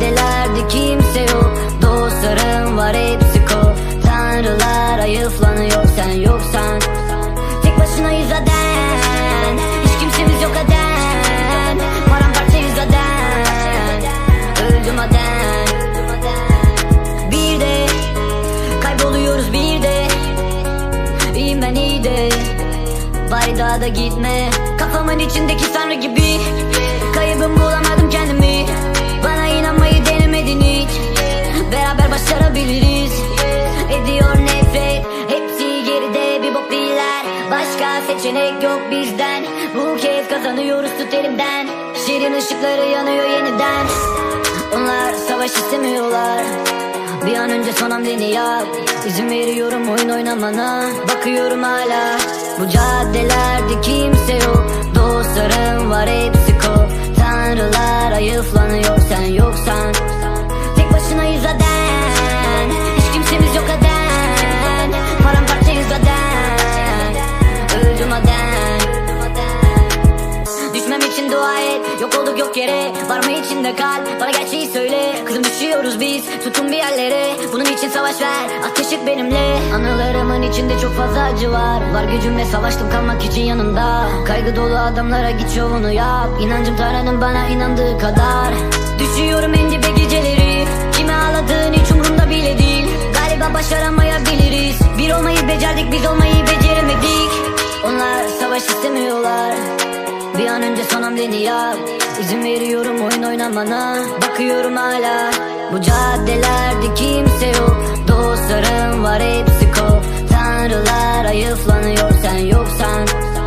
görmeden kimse yok. Dostlarım var hepsi ko Tanrılar ayıflanıyor sen yoksan. Tek başına yüz aden Hiç kimsemiz yok aden Paramparça yüz aden Öldüm aden Bir Kayboluyoruz bir de. Ben iyi de. Bari daha da gitme. Kafamın içindeki tanrı gibi. Kaybım bulamadım kendimi. Bana inanmayı denemedin hiç. Beraber başarabiliriz. Ediyor nefret. Hepsi geride. Bir bok değiller. Başka seçenek yok bizden. Bu kez kazanıyoruz tut elimden. Şirin ışıkları yanıyor yeniden. Onlar savaş istemiyorlar. Bir an önce son hamleni yap. İzin veriyorum oyun oynamana. Bakıyorum hala Bu caddelerde kimse yok. Dostlarım var hepsi ko Tanrılar ayıflanıyor sen yoksan. Tek başına yüzaden Hiç kimsemiz yok aden Paramparçayız aden Öldüm aden Düşmem için dua et. Yok olduk yok yere. Var mı içinde kalp Bana gerçeği söyle. Kızım düşüyoruz biz. Tutun bir yerlere. Bunun için savaş ver. Ateş et benimle Anılarımın içinde çok fazla acı var. Var gücümle savaştım kalmak için yanında Kaygı dolu adamlara git şovunu yap. İnancım Tanrı'nın bana inandığı kadar. Düşüyorum en dibe geceleri. Kime ağladığın hiç umurumda bile değil. Galiba başaramayabiliriz. Bir olmayı becerdik biz olmayı beceremedik. Onlar savaş istemiyorlar. Bir an önce son hamleni yap. İzin veriyorum oyun oynamana. Bakıyorum hala. Bu caddelerde kimse yok Dostlarım var hepsi ko Tanrılar ayıflanıyor sen yoksan